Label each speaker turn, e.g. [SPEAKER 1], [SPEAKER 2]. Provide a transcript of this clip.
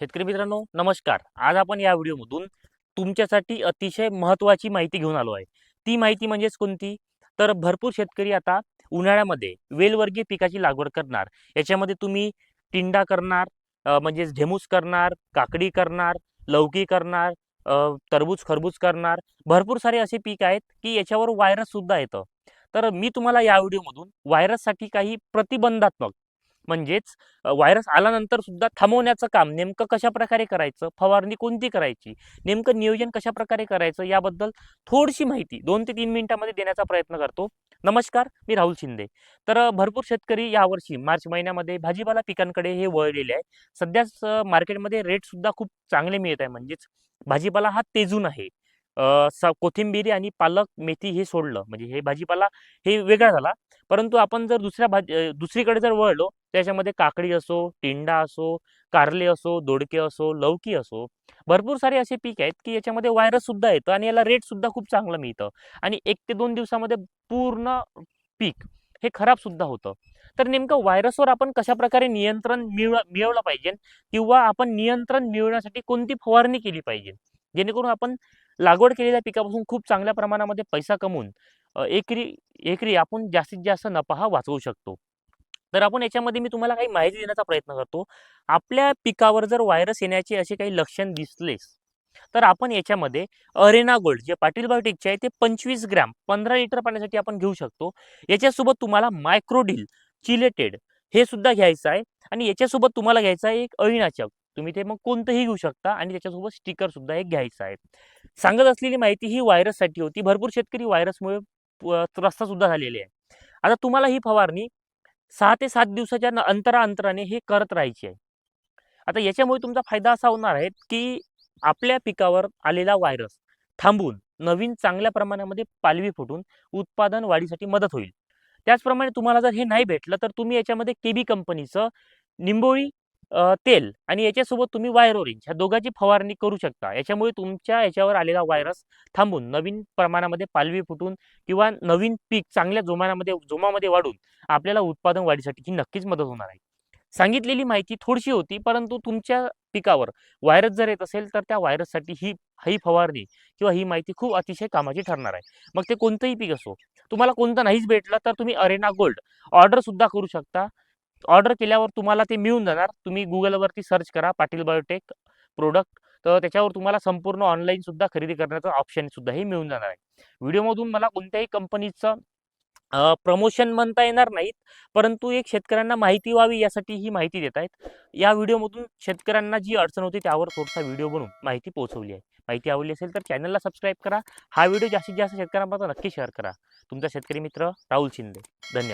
[SPEAKER 1] शेतकरी मित्रांनो नमस्कार. आज आपण या व्हिडिओमधून तुमच्यासाठी अतिशय महत्त्वाची माहिती घेऊन आलो आहे. ती माहिती म्हणजेच कोणती? तर भरपूर शेतकरी आता उन्हाळ्यामध्ये वेलवर्गीय पिकाची लागवड करणार. याच्यामध्ये तुम्ही टिंडा करणार म्हणजेच ढेमूस करणार काकडी करणार लौकी करणार तरबूज टरबूज खरबूज करणार. भरपूर सारे असे पीक आहेत की याच्यावर व्हायरस सुद्धा येतं. तर मी तुम्हाला या व्हिडिओमधून व्हायरससाठी काही प्रतिबंधात्मक म्हणजेच व्हायरस आल्यानंतर सुद्धा थांबवण्याचं काम नेमकं कशा प्रकारे करायचं? फवारणी कोणती करायची? नेमकं नियोजन कशा प्रकारे करायचं? याबद्दल थोडीशी माहिती दोन ते तीन मिनिटांमध्ये देण्याचा प्रयत्न करतो. नमस्कार मी राहुल शिंदे. तर भरपूर शेतकरी यावर्षी मार्च महिन्यामध्ये भाजीपाला पिकांकडे हे वळलेले आहे. सध्याच मार्केटमध्ये रेटसुद्धा खूप चांगले मिळत आहे. म्हणजेच भाजीपाला हा तेजून आहे. स कोथिंबिरी आणि पालक मेथी हे सोडलं. म्हणजे हे भाजीपाला हे वेगळा झाला. परंतु आपण जर दुसऱ्या भाजी दुसरीकडे जर वळलो त्याच्यामध्ये काकडी असो टिंडा असो कारले असो दोडके असो लौकी असो भरपूर सारे असे पीक आहेत की याच्यामध्ये व्हायरस सुद्धा येतं आणि याला रेट सुद्धा खूप चांगलं मिळतं. आणि एक ते दोन दिवसामध्ये पूर्ण पीक हे खराब सुद्धा होतं. तर नेमकं व्हायरसवर आपण कशा प्रकारे नियंत्रण मिळव मिळवलं पाहिजे किंवा आपण नियंत्रण मिळवण्यासाठी कोणती फवारणी केली पाहिजे? जेणेकरून आपण लागवड केलेल्या पिकापासून खूप चांगल्या प्रमाणामध्ये पैसा कमवून एकरी एकरी आपण जास्तीत जास्त नफा हा वाचवू शकतो. तर आपण याच्यामध्ये मी तुम्हाला काही माहिती देण्याचा प्रयत्न करतो. आपल्या पिकावर जर व्हायरस येण्याचे असे काही लक्षण दिसलेस तर आपण याच्यामध्ये अरेना गोल्ड जे पाटील बायोटिकचे आहे ते पंचवीस ग्रॅम पंधरा लिटर पाण्यासाठी आपण घेऊ शकतो. याच्यासोबत तुम्हाला मायक्रोडील चिलेटेड हे सुद्धा घ्यायचं आहे. आणि याच्यासोबत तुम्हाला घ्यायचं आहे एक अळीनाशक तुम्ही ते मग कोणतंही घेऊ शकता आणि त्याच्यासोबत स्टिकर सुद्धा एक घ्यायचं आहे. सांगत असलेली माहिती ही व्हायरससाठी होती. भरपूर शेतकरी व्हायरसमुळे प- त्रस्त सुद्धा झालेले आहे. आता तुम्हाला ही फवारणी सहा ते सात दिवसाच्या न- अंतरा अंतराने हे करत राहायची आहे. आता याच्यामुळे तुमचा फायदा असा होणार आहे की आपल्या पिकावर आलेला व्हायरस थांबून नवीन चांगल्या प्रमाणामध्ये पालवी फुटून उत्पादन वाढीसाठी मदत होईल. त्याचप्रमाणे तुम्हाला जर हे नाही भेटलं तर तुम्ही याच्यामध्ये केबी कंपनीचं निंबोळी तेल आणि याच्यासोबत तुम्ही वायरोरिंज ह्या दोघांची फवारणी करू शकता. याच्यामुळे तुमच्या याच्यावर आलेला व्हायरस थांबून नवीन प्रमाणामध्ये पालवी फुटून किंवा नवीन पीक चांगल्या जोमानामध्ये जोमामध्ये वाढून आपल्याला उत्पादन वाढीसाठी ही नक्कीच मदत होणार आहे. सांगितलेली माहिती थोडीशी होती परंतु तुमच्या पिकावर व्हायरस जर येत असेल तर त्या व्हायरससाठी ही ही फवारणी किंवा ही माहिती खूप अतिशय कामाची ठरणार आहे. मग ते कोणतंही पीक असो तुम्हाला कोणतं नाहीच भेटलं तर तुम्ही अरेना गोल्ड ऑर्डर सुद्धा करू शकता. ऑर्डर केल्यावर तुम्हाला ते मिळून जाणार. तुम्ही गुगलवरती सर्च करा पाटील बायोटेक प्रोडक्ट तर त्याच्यावर तुम्हाला संपूर्ण ऑनलाईन सुद्धा खरेदी करण्याचं ऑप्शन सुद्धा हे मिळून जाणार आहे. व्हिडिओमधून मला कोणत्याही कंपनीचं प्रमोशन म्हणता येणार नाहीत. परंतु एक शेतकऱ्यांना माहिती व्हावी यासाठी ही माहिती देत आहेत. या व्हिडिओमधून शेतकऱ्यांना जी अडचण होती त्यावर थोडासा व्हिडिओ बनवून माहिती पोहोचवली आहे. माहिती आवडली असेल तर चॅनलला सबस्क्राईब करा. हा व्हिडिओ जास्तीत जास्त शेतकऱ्यांपर्यंत नक्की शेअर करा. तुमचा शेतकरी मित्र राहुल शिंदे. धन्यवाद.